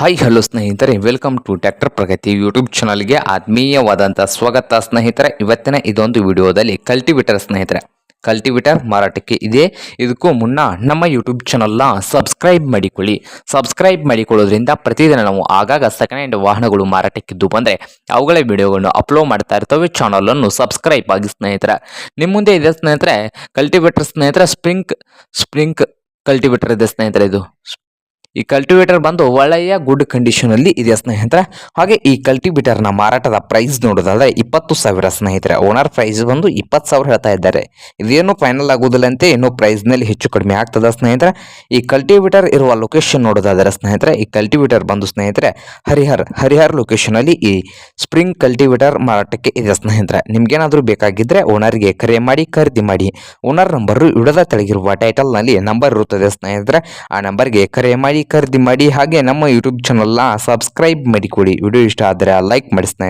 Hi hello ಸ್ನೇಹಿತರೆ welcome to tractor Pragati YouTube ಚಾನಲ್ಗೆ ಆತ್ಮೀಯವಾದಂಥ ಸ್ವಾಗತ ಸ್ನೇಹಿತರೆ. ಇವತ್ತಿನ ಇದೊಂದು ವಿಡಿಯೋದಲ್ಲಿ ಕಲ್ಟಿವೇಟರ್ ಸ್ನೇಹಿತರೆ. ಕಲ್ಟಿವೇಟರ್ ಮಾರಾಟಕ್ಕೆ ಇದೆ. ಇದಕ್ಕೂ ಮುನ್ನ ನಮ್ಮ ಯೂಟ್ಯೂಬ್ ಚಾನಲ್ನ ಸಬ್ಸ್ಕ್ರೈಬ್ ಮಾಡಿಕೊಳ್ಳಿ. ಸಬ್ಸ್ಕ್ರೈಬ್ ಮಾಡಿಕೊಳ್ಳೋದ್ರಿಂದ ಪ್ರತಿದಿನ ನಾವು ಆಗಾಗ ಸೆಕೆಂಡ್ ಹ್ಯಾಂಡ್ ವಾಹನಗಳು ಮಾರಾಟಕ್ಕಿದ್ದು ಬಂದರೆ ಅವುಗಳ ವಿಡಿಯೋಗಳನ್ನು ಅಪ್ಲೋಡ್ ಮಾಡ್ತಾ ಇರ್ತವೆ. ಚಾನಲನ್ನು ಸಬ್ಸ್ಕ್ರೈಬ್ ಆಗಿ ಸ್ನೇಹಿತರೆ. ನಿಮ್ಮ ಮುಂದೆ ಇದೆ ಸ್ನೇಹಿತರೆ ಕಲ್ಟಿವೇಟರ್ ಸ್ನೇಹಿತರೆ ಸ್ಪ್ರಿಂಕ್ ಸ್ಪ್ರಿಂಕ್ ಕಲ್ಟಿವೇಟರ್ ಇದೆ ಸ್ನೇಹಿತರೆ ಇದು. ಈ ಕಲ್ಟಿವೇಟರ್ ಬಂದು ಒಳ್ಳೆಯ ಗುಡ್ ಕಂಡೀಷನ್ ಅಲ್ಲಿ ಇದೆ ಸ್ನೇಹಿತರೆ? ಹಾಗೆ ಈ ಕಲ್ಟಿವೇಟರ್ನ ಮಾರಾಟದ ಪ್ರೈಸ್ ನೋಡೋದಾದ್ರೆ ಇಪ್ಪತ್ತು ಸಾವಿರ ಸ್ನೇಹಿತರೆ. ಓನರ್ ಪ್ರೈಸ್ ಬಂದು ಇಪ್ಪತ್ತು ಸಾವಿರ ಹೇಳ್ತಾ ಇದ್ದಾರೆ. ಇದೇನು ಫೈನಲ್ ಆಗುದಿಲ್ಲ ಇನ್ನೂ ಪ್ರೈಸ್ನಲ್ಲಿ ಹೆಚ್ಚು ಕಡಿಮೆ ಆಗ್ತದ ಸ್ನೇಹಿತರೆ? ಈ ಕಲ್ಟಿವೇಟರ್ ಇರುವ ಲೊಕೇಶನ್ ನೋಡೋದಾದ್ರೆ ಸ್ನೇಹಿತರೆ, ಈ ಕಲ್ಟಿವೇಟರ್ ಬಂದು ಸ್ನೇಹಿತರೆ, ಹರಿಹರ್ ಹರಿಹರ್ ಲೊಕೇಶನ್ ಅಲ್ಲಿ ಈ ಸ್ಪ್ರಿಂಗ್ ಕಲ್ಟಿವೇಟರ್ ಮಾರಾಟಕ್ಕೆ ಇದೆ ಸ್ನೇಹಿತರೆ. ನಿಮ್ಗೇನಾದ್ರೂ ಬೇಕಾಗಿದ್ರೆ ಓನರ್ಗೆ ಕರೆ ಮಾಡಿ, ಖರೀದಿ ಮಾಡಿ. ಓನರ್ ನಂಬರ್ ಇಡದ ತೆಳಗಿರುವ ಟೈಟಲ್ನಲ್ಲಿ ನಂಬರ್ ಇರುತ್ತದೆ ಸ್ನೇಹಿತರೆ. ಆ ನಂಬರ್ಗೆ ಕರೆ ಮಾಡಿ ಖರೀದಿ ಮಾಡಿ ಹಾಗೆ ನಮ್ಮ ಯೂಟ್ಯೂಬ್ ಚಾನಲ್ನ ಸಬ್ಸ್ಕ್ರೈಬ್ ಮಾಡಿಕೊಡಿ. ವಿಡಿಯೋ ಇಷ್ಟ ಆದರೆ ಲೈಕ್ ಮಾಡಿ ಸ್ನೇಹಿತರೆ